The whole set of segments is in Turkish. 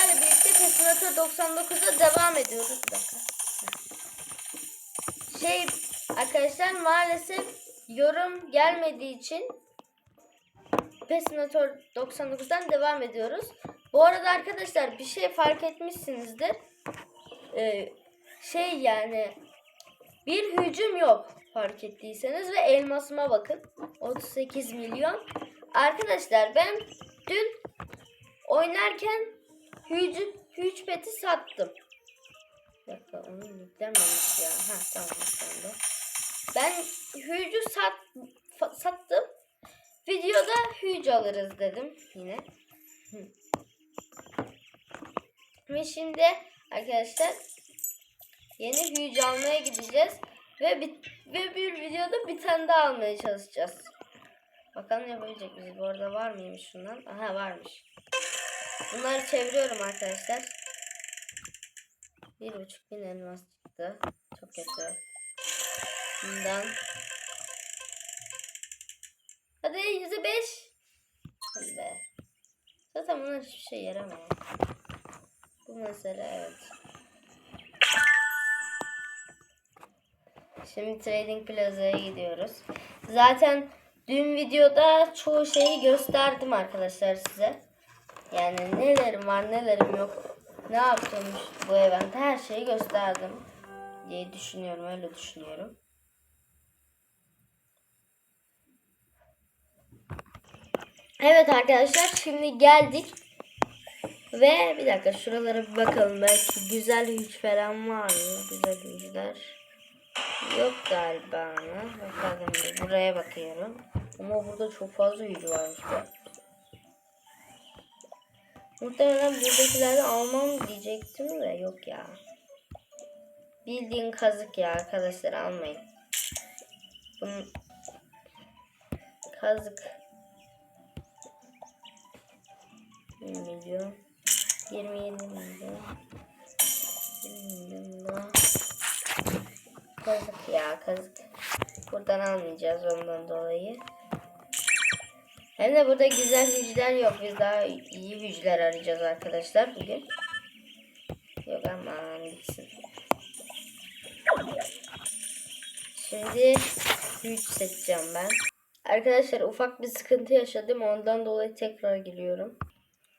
sizlerle birlikte Tesinator 99'a devam ediyoruz. Şey arkadaşlar maalesef yorum gelmediği için Pesinator 99'dan devam ediyoruz. Bu arada arkadaşlar bir şey fark etmişsinizdir. Ee, şey yani bir hücum yok fark ettiyseniz ve elmasıma bakın. 38 milyon. Arkadaşlar ben dün oynarken hücum hüc peti sattım. Bir dakika onu yüklenmemiş ya. Ha tamam yüklendi. Ben hücü sat, sattım. Videoda hüc alırız dedim yine. Ve şimdi arkadaşlar yeni hüc almaya gideceğiz. Ve bir, ve bir videoda bir tane daha almaya çalışacağız. Bakalım yapabilecek miyiz? Bu arada var mıymış şundan? Aha varmış. Bunları çeviriyorum arkadaşlar. Bir buçuk bin elmas çıktı. Çok kötü. Bundan. Hadi yüzde beş. Hadi be. Zaten bunlar hiçbir şey yaramıyor. Bu mesele evet. Şimdi Trading Plaza'ya gidiyoruz. Zaten dün videoda çoğu şeyi gösterdim arkadaşlar size. Yani nelerim var nelerim yok. Ne yaptım bu eventte her şeyi gösterdim diye düşünüyorum. Öyle düşünüyorum. Evet arkadaşlar şimdi geldik. Ve bir dakika şuralara bir bakalım. Belki güzel hüç falan var mı? Güzel hücler. Yok galiba. Bakalım buraya bakıyorum. Ama burada çok fazla hücü varmış be. Muhtemelen buradakileri almam diyecektim de yok ya. Bildiğin kazık ya arkadaşlar almayın. Bunun kazık. 1 milyon. 27 milyon. 20 milyon daha kazık ya kazık. Buradan almayacağız ondan dolayı hem de burada güzel hücreler yok biz daha iyi hücreler arayacağız arkadaşlar bugün yok aman gitsin şimdi hüc seçeceğim ben arkadaşlar ufak bir sıkıntı yaşadım ondan dolayı tekrar giriyorum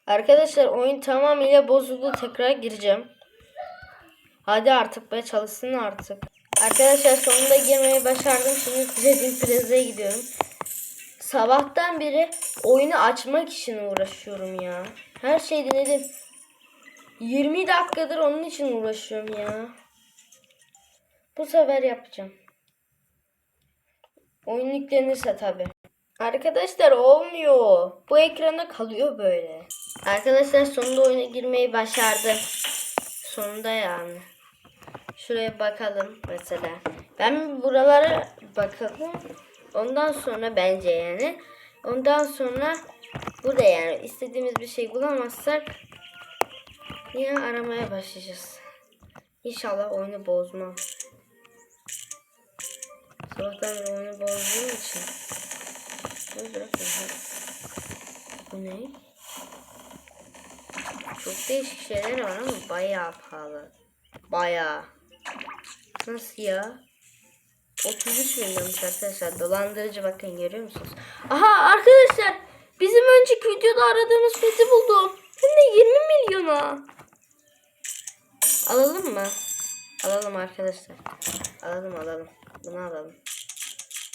Arkadaşlar oyun tamamıyla bozuldu. Tekrar gireceğim. Hadi artık be çalışsın artık. Arkadaşlar sonunda girmeyi başardım. Şimdi Trading Plaza'ya gidiyorum. Sabahtan beri oyunu açmak için uğraşıyorum ya. Her şeyi denedim. 20 dakikadır onun için uğraşıyorum ya. Bu sefer yapacağım. Oyun yüklenirse tabi. Arkadaşlar olmuyor. Bu ekrana kalıyor böyle. Arkadaşlar sonunda oyuna girmeyi başardım. Sonunda yani. Şuraya bakalım mesela. Ben buralara bakalım. Ondan sonra bence yani. Ondan sonra burada yani istediğimiz bir şey bulamazsak yine aramaya başlayacağız. İnşallah oyunu bozmam. Sabahtan beri oyunu bozduğum için. Bu ne? Çok değişik şeyler var ama bayağı pahalı. Bayağı. Nasıl ya? 33 milyonmuş arkadaşlar. Dolandırıcı bakın görüyor musunuz? Aha arkadaşlar. Bizim önceki videoda aradığımız peti buldum. Hem de 20 milyona. Alalım mı? Alalım arkadaşlar. Alalım alalım. Bunu alalım.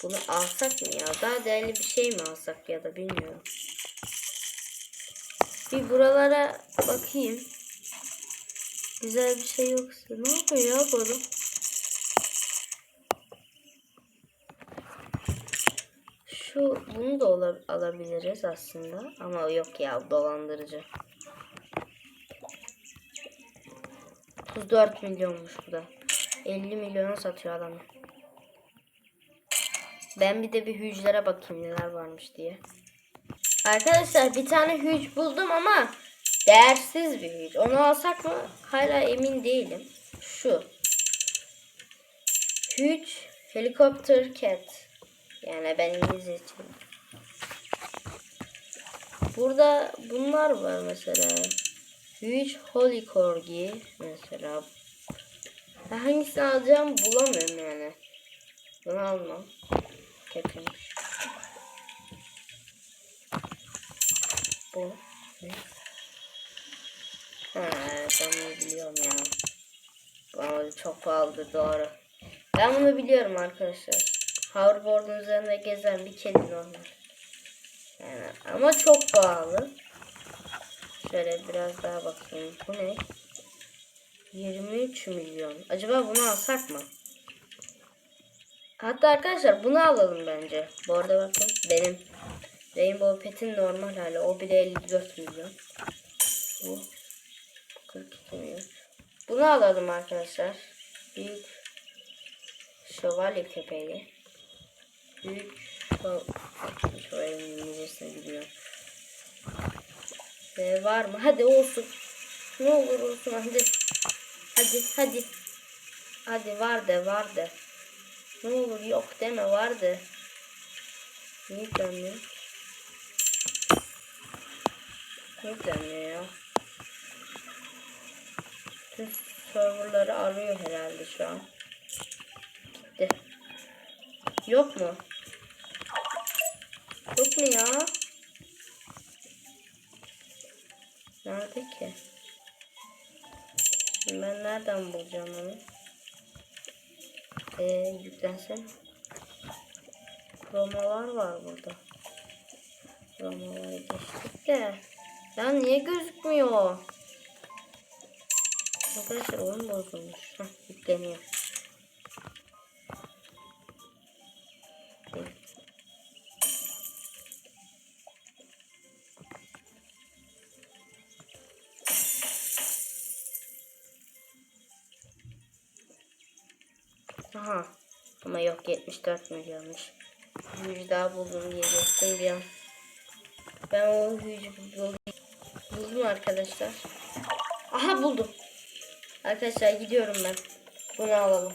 Bunu alsak mı ya? Daha değerli bir şey mi alsak ya da bilmiyorum. Bir buralara bakayım. Güzel bir şey yoksa. Ne yapıyor ya bu adam? Şu bunu da alabiliriz aslında. Ama yok ya dolandırıcı. 34 milyonmuş bu da. 50 milyona satıyor adamı. Ben bir de bir hücrelere bakayım neler varmış diye. Arkadaşlar bir tane hüc buldum ama değersiz bir hüc. Onu alsak mı? Hala emin değilim. Şu. Hüc Helicopter Cat. Yani ben İngilizce için. Burada bunlar var mesela. Huge Holy Corgi mesela. Ben hangisini alacağım bulamıyorum yani. Bunu almam. Kötüymüş. Bu. Ha, ben bunu biliyorum ya. Ama çok pahalıdır doğru. Ben bunu biliyorum arkadaşlar. Hoverboard'un üzerinde gezen bir kedi normal. Yani ama çok pahalı. Şöyle biraz daha bakayım. Bu ne? 23 milyon. Acaba bunu alsak mı? Hatta arkadaşlar bunu alalım bence. Bu arada bakın benim Rainbow Pet'in normal hali. O bile 54 milyon. Bu 42 milyon. Bunu alalım arkadaşlar. Büyük şövalye köpeği. Büyük şö- şövalye müzesine gidiyor. Ve var mı? Hadi olsun. Ne olur olsun hadi. Hadi hadi. Hadi var de var de. Ne olur yok deme var de. Niye yüklenmiyor? Niye yüklenmiyor ya? Tüm serverları arıyor herhalde şu an. Gitti. Yok mu? Yok mu ya? Nerede ki? Ben nereden bulacağım onu? Eee yüklensin. Promolar var burada. Promoları geçtik de. Ya niye gözükmüyor? Arkadaşlar oyun bozulmuş. Heh, yükleniyor. Aha. Ama yok 74 milyonmuş. Yüz daha buldum diyecektim bir an. Ben o yüzü buldum. Buldum arkadaşlar. Aha buldum. Arkadaşlar gidiyorum ben. Bunu alalım.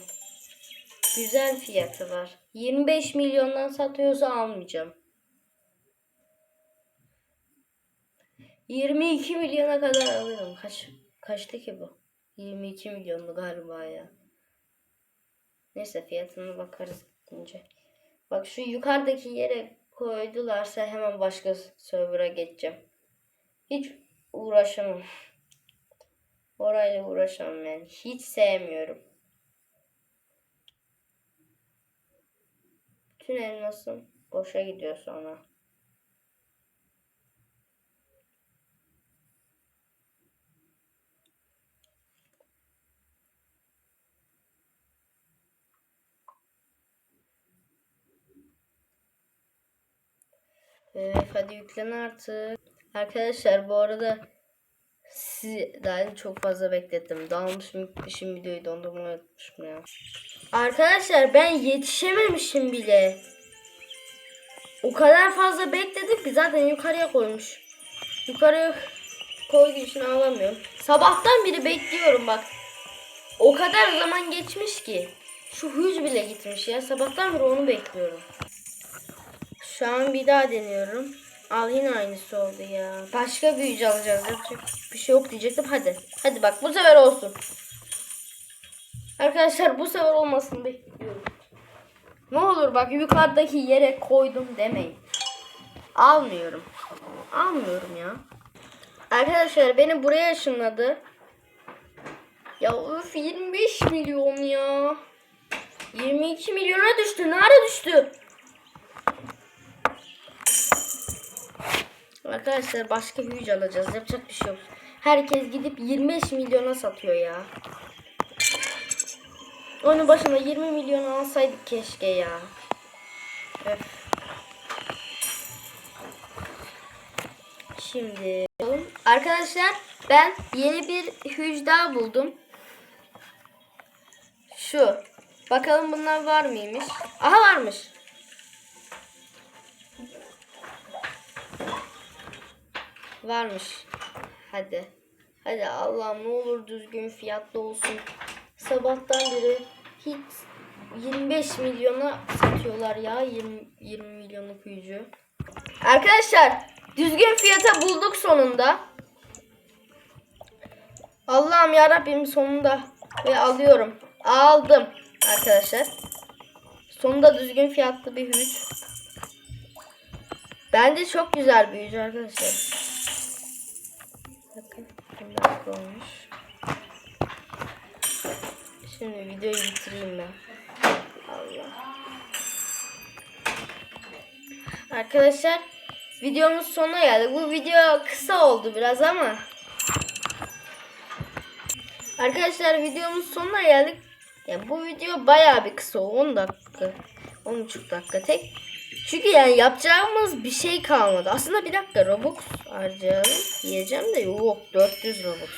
Güzel fiyatı var. 25 milyondan satıyorsa almayacağım. 22 milyona kadar alırım. Kaç kaçtı ki bu? 22 milyonlu galiba ya. Neyse fiyatına bakarız gidince. Bak şu yukarıdaki yere koydularsa hemen başka server'a geçeceğim. Hiç uğraşamam. Orayla uğraşamam yani. Hiç sevmiyorum. Bütün elmasım boşa gidiyor sonra. Evet hadi yüklen artık. Arkadaşlar bu arada sizi daha çok fazla beklettim. Dalmışım gitmişim videoyu dondurmayı unutmuşum ya. Arkadaşlar ben yetişememişim bile. O kadar fazla bekledik ki zaten yukarıya koymuş. Yukarıya koyduğu için alamıyorum. Sabahtan beri bekliyorum bak. O kadar zaman geçmiş ki. Şu hüz bile gitmiş ya. Sabahtan beri onu bekliyorum. Şu an bir daha deniyorum. Al yine aynısı oldu ya. Başka büyücü alacağız. Yapacak bir şey yok diyecektim. Hadi. Hadi bak bu sefer olsun. Arkadaşlar bu sefer olmasını bekliyorum. Ne olur bak yukarıdaki yere koydum demeyin. Almıyorum. Almıyorum ya. Arkadaşlar beni buraya ışınladı. Ya öf 25 milyon ya. 22 milyona düştü. Nerede düştü? Arkadaşlar başka büyücü alacağız. Yapacak bir şey yok. Herkes gidip 25 milyona satıyor ya. Onun başına 20 milyon alsaydık keşke ya. Öf. Şimdi arkadaşlar ben yeni bir hücda buldum. Şu. Bakalım bunlar var mıymış? Aha varmış. Varmış. Hadi. Hadi Allah'ım ne olur düzgün fiyatlı olsun. Sabahtan beri hiç 25 milyona satıyorlar ya 20, 20 milyonluk büyücü. Arkadaşlar düzgün fiyata bulduk sonunda. Allah'ım ya Rabbim sonunda ve alıyorum. Aldım arkadaşlar. Sonunda düzgün fiyatlı bir hüc. Bence çok güzel bir hüc arkadaşlar. Bakın bunlar olmuş. Şimdi videoyu bitireyim ben. Allah. Arkadaşlar videomuz sonuna geldik. Bu video kısa oldu biraz ama. Arkadaşlar videomuz sonuna geldik. Yani bu video bayağı bir kısa oldu. 10 dakika. 10,5 dakika tek. Çünkü yani yapacağımız bir şey kalmadı. Aslında bir dakika Robux harcayalım. Yiyeceğim de yok 400 Robux.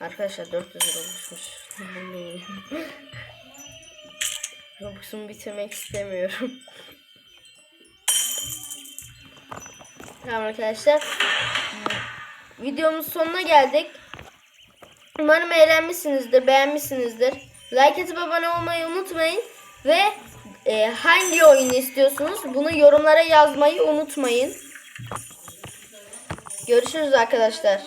Arkadaşlar 400 Robux'muş. Robux'umu bitirmek istemiyorum. Tamam arkadaşlar. Videomuz sonuna geldik. Umarım eğlenmişsinizdir, beğenmişsinizdir. Like atıp abone olmayı unutmayın. Ve e, hangi oyunu istiyorsunuz bunu yorumlara yazmayı unutmayın. Görüşürüz arkadaşlar.